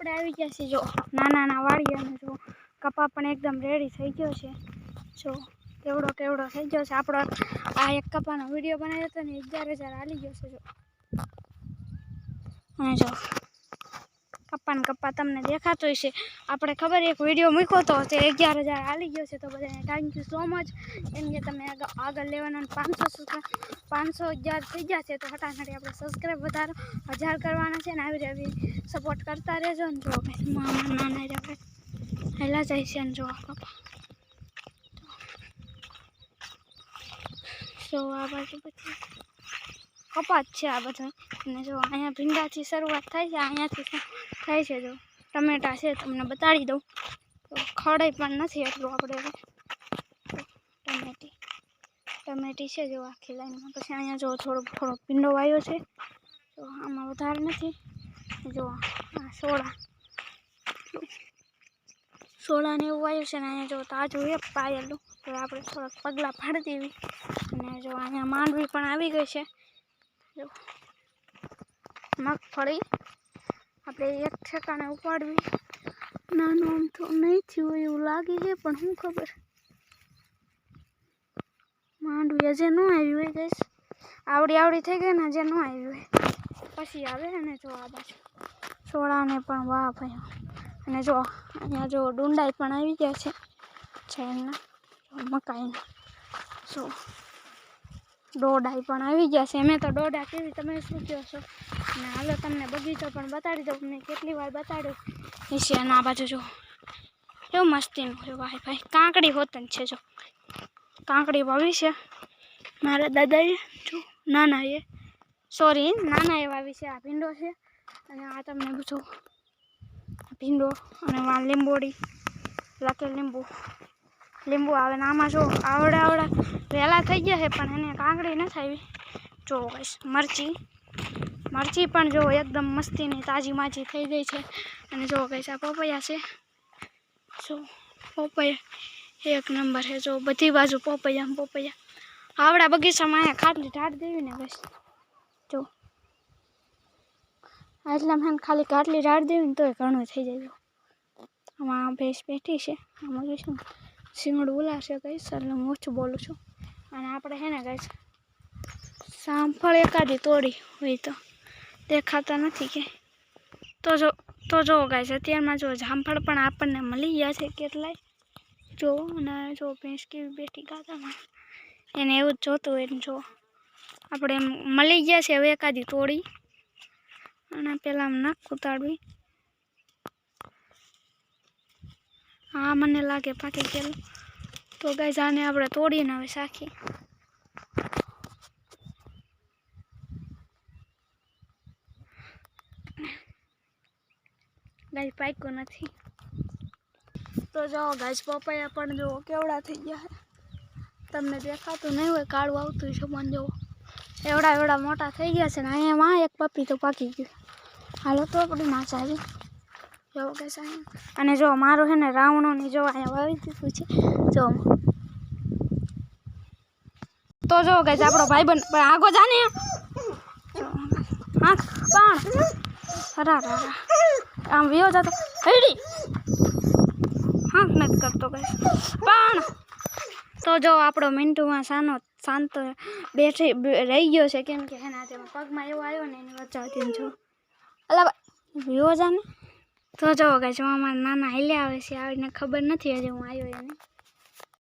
આપણે આવી ગયા છીએ. જો નાના નાના વાળી અને જો, કપા પણ એકદમ રેડી થઈ ગયો છે. જો, કેવડો કેવડો થઈ ગયો છે. આપણો આ એક કપાનો વીડિયો બનાવ્યો હતો ને હજાર હજાર હાલી ગયો છે, જો. અને જો કપ્પા ને કપ્પા તમને દેખાતો હશે. આપણે ખબર એક વીડિયો મૂક્યો હતો તે અગિયાર હજાર હાલી ગયો છે, તો બધાને થેન્ક યુ સો મચ કેમ કે તમે આગળ લેવાના પાંચસો પાંચસો હજાર થઈ ગયા છે, તો હટાહટી આપણે સબસ્ક્રાઈબ વધારો, હજાર કરવાના છે ને આવી આવી સપોર્ટ કરતા રહેજો ને જો મામા, નાના રહ્યા હેલા જાય છે ને જો આ કપા. સો આ બાજુ પછી કપાત છે આ બધા. અને જો, અહીંયા ભીંડાથી શરૂઆત થાય છે અહીંયાથી થાય છે, જો. ટમેટા છે, તમને બતાડી દઉં. તો ખડાઈ પણ નથી એટલું આપણે ટમેટી. ટમેટી છે, જો, આખી લાઈનમાં. પછી અહીંયા જો થોડો થોડો ભીંડો વાયો છે. તો આમાં વધારે નથી. જો, આ સોડા. સોડાને એવું વાયું છે ને, અહીંયા જો તાજું એ પાયેલું. તો આપણે થોડાક પગલાં ફાડી દેવી. અને જો, અહીંયા માંડવી પણ આવી ગઈ છે. જો મગફળી આપણે એક ઠેકાણે ઉપાડવી. નાનું આમ તો નહીં થયું એવું લાગે છે પણ શું ખબર? માંડવી હજે ન આવ્યું હોય ગઈશ આવડી આવડી થઈ ગઈ ને હજે ન આવ્યું હોય. પછી આવે અને જો આ બાજુ. સોળાને પણ વાહ ભાઈ અને જો, અહીંયા જો ડુંડાઈ પણ આવી ગયા છે. ચૈનના મકાઈના. જો. દોડાઈ પણ આવી ગયા છે મેં તો દોડા કેવી? તમે શું કહો છો? અને હાલો તમને બગીચો પણ બતાડી દઉં. મેં કેટલી વાર બતાડ્યો. નીચે અને આ બાજુ જો. એવું મસ્તીનું છે ભાઈ ભાઈ. કાંકડી હોતન છે જો. કાંકડી વાવી છે. મારા દાદાએ જો નાના એ સોરી નાના એ વાવી છે. આ ભીંડો છે. અને આ તમને બધું ભીંડો અને આ લીંબોડી લકે લીંબુ. લીંબુ આવે ને આમાં જો આવડા આવડા વહેલા થઈ ગયા છે, પણ એને કાંકડી નથી આવી. જો ગઈશ મરચી. મરચી પણ જો એકદમ મસ્તીની તાજી માજી થઈ ગઈ છે. અને જો ગઈશ આ પપૈયા છે. જો પપૈયા એક નંબર છે. જો બધી બાજુ પપૈયા ને પપૈયા. આવડા બગીચામાં અહીંયા ખાટલી ઢાળ દેવી ને બસ જો. એટલે એને ખાલી કાટલી રાડ દેવી ને તોય ઘણું થઈ જાય. આમાં ભેંસ બેઠી છે. આમાં જોઈશું. શિંગડું ઉલાશે કહીશ એટલે હું ઓછું બોલું છું. અને આપણે હે ને કહીશ સાંભળ એકાદી તોડી હોય તો. દેખાતા નથી કે. તો જો તો જો ગાઈશ અત્યારમાં જો જામફળ પણ આપણને મળી ગયા છે કેટલાય. જો, અને જો ભેંસ કેવી બેઠી ગાતામાં એને એવું જ જોતું હોય જો. આપણે મળી ગયા છે હવે એકાદી તોડી. અને પહેલાં આમ નાક હા, મને લાગે પાકી ગયેલું. તો ગાય આને આપણે તોડીને હવે શાખી. ગાય પાક્યો નથી. તો જાઓ ગાય પપૈયા પણ જુઓ, કેવડા થઈ ગયા તમને દેખાતું નહીં હોય, કાળું આવતું છે પણ જુઓ. એવડા એવડા મોટા થઈ ગયા છે ને, અહીંયા એક પપ્પી તો પાકી ગયું. હાલો, તો આપણે નાચ આવી જો કે અને જો મારું છે ને રાવણોની જો અહીંયા વાવી દીધું છે, જો. તો જો કે આપણો ભાઈ બન પણ આગો જાને હા, પણ. રા રા આમ વિયો જતો. હેડી. આંખ નથી કરતો કઈ પણ, તો જો આપણો મિન્ટુમાં સાનો, શાંત બેઠી રહી ગયો છે, કેમ કે એના તેમાં પગમાં એવો આવ્યો ને એની વચ્ચે હતી જો. અલા, વિયો જાને તો જો ગઈ જો અમારા નાના હેલે આવે છે, આવીને ખબર નથી હજી હું આવ્યો એને